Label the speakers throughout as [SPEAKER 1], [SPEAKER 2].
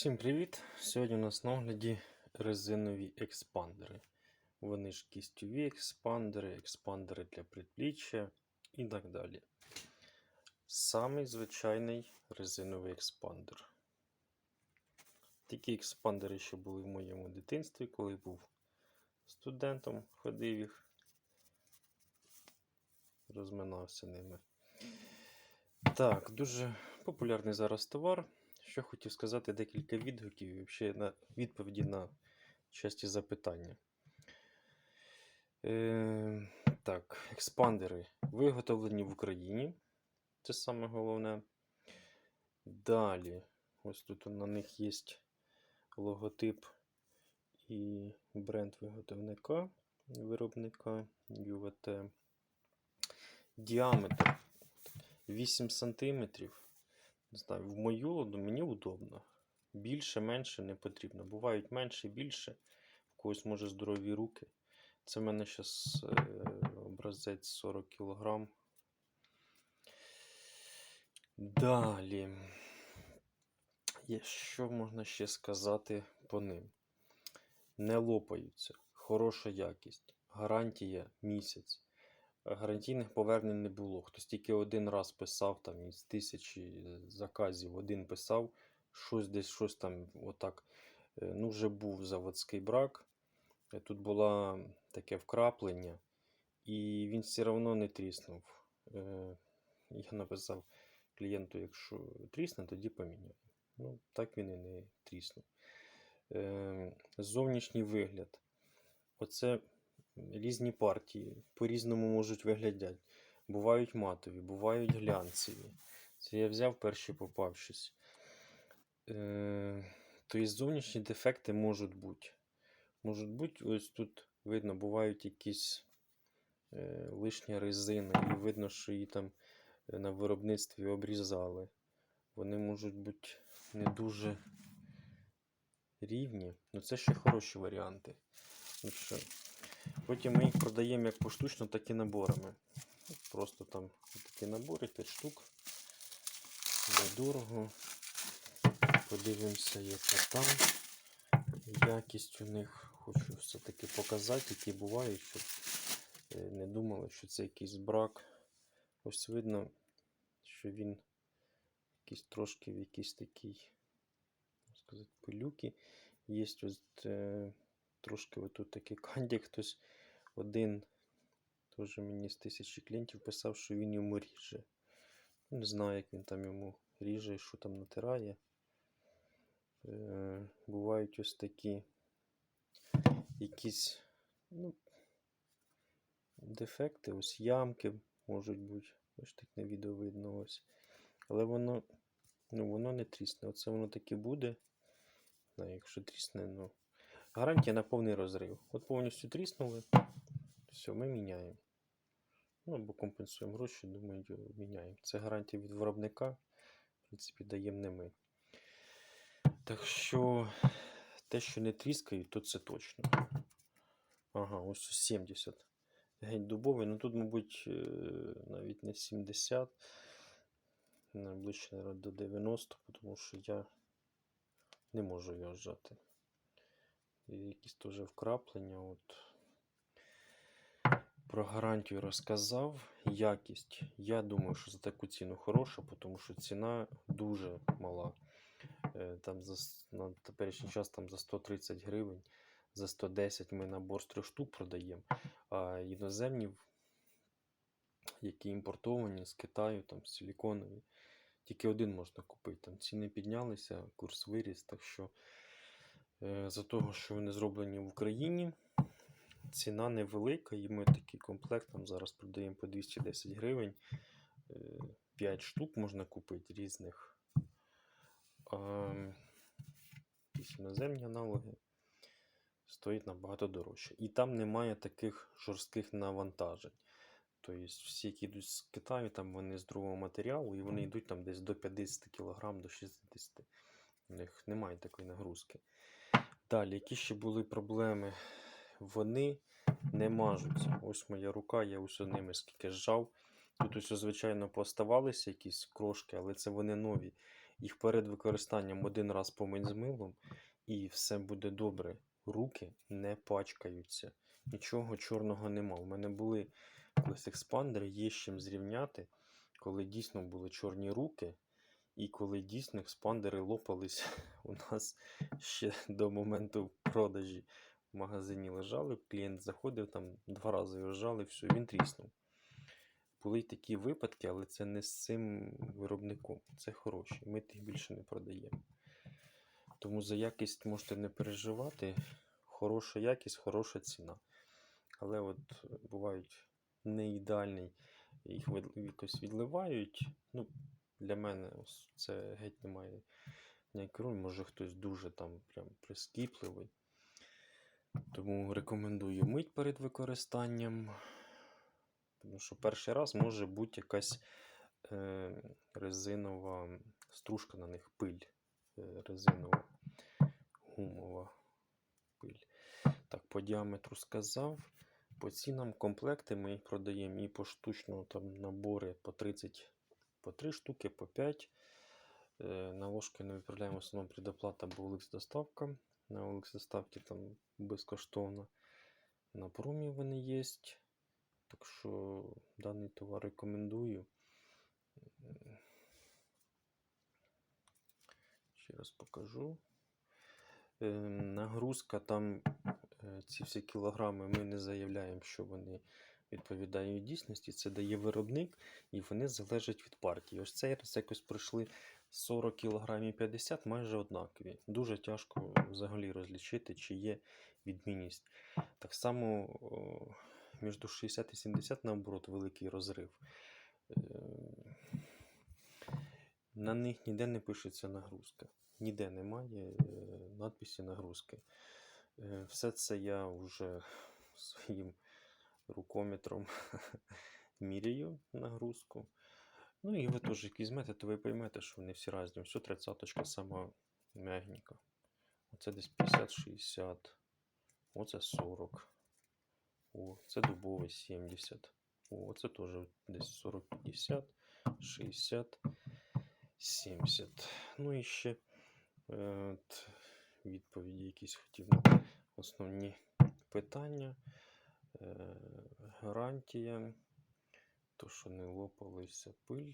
[SPEAKER 1] Всім привіт! Сьогодні у нас на огляді резинові експандери. Вони ж кістьові експандери, експандери для предпліччя і так далі. Самий звичайний резиновий експандер. Такі експандери ще були в моєму дитинстві, коли був студентом, ходив їх, розминався ними. Так, дуже популярний зараз товар. Що хотів сказати декілька відгуків і взагалі на відповіді на часті запитання. Е, так, експандери виготовлені в Україні. Це саме головне. Далі, ось тут на них є логотип і бренд виготовника, виробника UVT. Діаметр 8 см. Не знаю, в мою ладу мені удобно. Більше, менше не потрібно. Бувають менше, більше. В когось може здорові руки. Це в мене зараз образець 40 кг. Далі. Що можна ще сказати по ним? Не лопаються. Хороша якість. Гарантія місяць. Гарантійних повернень не було. Хтось тільки один раз писав, там із тисячі заказів один писав, щось десь щось там отак. е, Ну, вже був заводський брак. Е, Тут було таке вкраплення, і він все одно не тріснув. Е, Я написав клієнту, якщо трісне, тоді поміняю. Ну, так він і не тріснув. Е, Зовнішній вигляд. Оце різні партії по-різному можуть виглядати. Бувають матові, бувають глянцеві. Це я взяв перші попавшись. Е, тобто зовнішні дефекти можуть бути. Можуть бути, ось тут видно, бувають якісь е, лишня резина, і видно, що її там е, на виробництві обрізали. Вони можуть бути не дуже рівні. Ну це ще хороші варіанти. Ну що, Потім ми їх продаємо як поштучно, так і наборами. Просто там такі набори, 5 штук. Недорого. Подивимося, яка там якість у них. Хочу все-таки показати, які бувають, щоб е, не думали, що це якийсь брак. Ось видно, що він якийсь трошки в якійсь такій, сказати, пилюки. Є ось е, трошки отут такий кандік, хтось один теж мені з тисячі клієнтів писав, що він йому ріже. Не знаю, як він там йому ріже і що там натирає. Е, бувають ось такі якісь ну, дефекти, ось ямки можуть бути. Ось так на відео видно ось. Але воно, ну, воно не трісне. Оце воно таки буде. Якщо трісне, ну. Гарантія на повний розрив. От повністю тріснули. Все, ми міняємо. Ну, або компенсуємо гроші, думаю, міняємо. Це гарантія від виробника. В принципі, даємо не ми. Так що, те, що не тріскають, то це точно. Ага, ось 70. Геть дубовий. Ну тут, мабуть, е, навіть не 70. Найближче, до 90, тому що я не можу його зжати. Якісь теж вкраплення. От. Про гарантію розказав. Якість. Я думаю, що за таку ціну хороша, тому що ціна дуже мала. Е, Там за, на теперішній час там за 130 гривень, за 110 ми набор з трьох штук продаємо. А іноземні, які імпортовані з Китаю, там силіконові, тільки один можна купити. Там ціни піднялися, курс виріс. Так що за того, що вони зроблені в Україні, ціна невелика, і ми такий комплект там зараз продаємо по 210 гривень. 5 штук можна купити різних. Якісь іноземні аналоги стоїть набагато дорожче. І там немає таких жорстких навантажень. Тобто всі, які йдуть з Китаю, там вони з другого матеріалу, і вони йдуть там десь до 50 кг, до 60 У них немає такої нагрузки. Далі, які ще були проблеми? Вони не мажуться. Ось моя рука, я ось ними скільки зжав. Тут ось, звичайно, поставалися якісь крошки, але це вони нові. Їх перед використанням один раз помить з милом, і все буде добре. Руки не пачкаються. Нічого чорного нема. У мене були колись експандери, є з чим зрівняти, коли дійсно були чорні руки, і коли дійсно експандери лопались у нас ще до моменту продажі в магазині лежали, клієнт заходив, там два рази його жали, все, він тріснув. Були й такі випадки, але це не з цим виробником. Це хороші. Ми тих більше не продаємо. Тому за якість можете не переживати. Хороша якість, хороша ціна. Але от е, бувають не ідеальні, їх якось відливають. Ну, для мене це геть немає ніякої ролі. Може хтось дуже там прям прискіпливий. Тому рекомендую мить перед використанням. Тому що перший раз може бути якась е, резинова стружка на них пиль. Е, резинова гумова пиль. Так, по діаметру сказав. По цінам комплекти ми їх продаємо і поштучно там набори по 30, по 3 штуки, по 5. Е, на ложки не відправляємо в основному предоплата або OLX доставка. На OLX доставці там безкоштовно. На промі вони є. Так що даний товар рекомендую. Ще раз покажу. Е, Нагрузка там, е, ці всі кілограми, ми не заявляємо, що вони відповідають дійсності. Це дає виробник, і вони залежать від партії. Ось цей раз якось пройшли 40 кг і 50 майже однакові. Дуже тяжко взагалі розлічити, чи є відмінність. Так само між 60 і 70 наоборот великий розрив. Е, На них ніде не пишеться нагрузка. Ніде немає е, надписі нагрузки. Е, Все це я вже своїм рукометром міряю нагрузку. Ну і ви теж як візьмете, то ви поймете, що вони всі різні. Все 30 сама м'ягенька. Оце десь 50-60. Оце 40. О, це дубовий 70. О, це теж десь 40-50, 60, 70. Ну і ще е, відповіді якісь хотів на основні питання. Е, гарантія. То, що не лопалися пиль.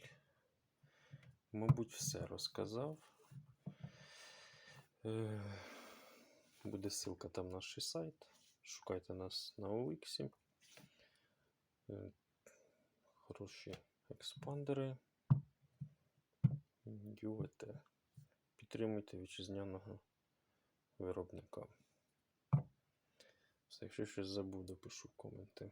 [SPEAKER 1] Мабуть, все розказав. Е, буде ссылка там на наш сайт. Шукайте нас на OLX. Е, Хороші експандери. UVT. Підтримуйте вітчизняного виробника. Якщо щось забуду, пишу коменти.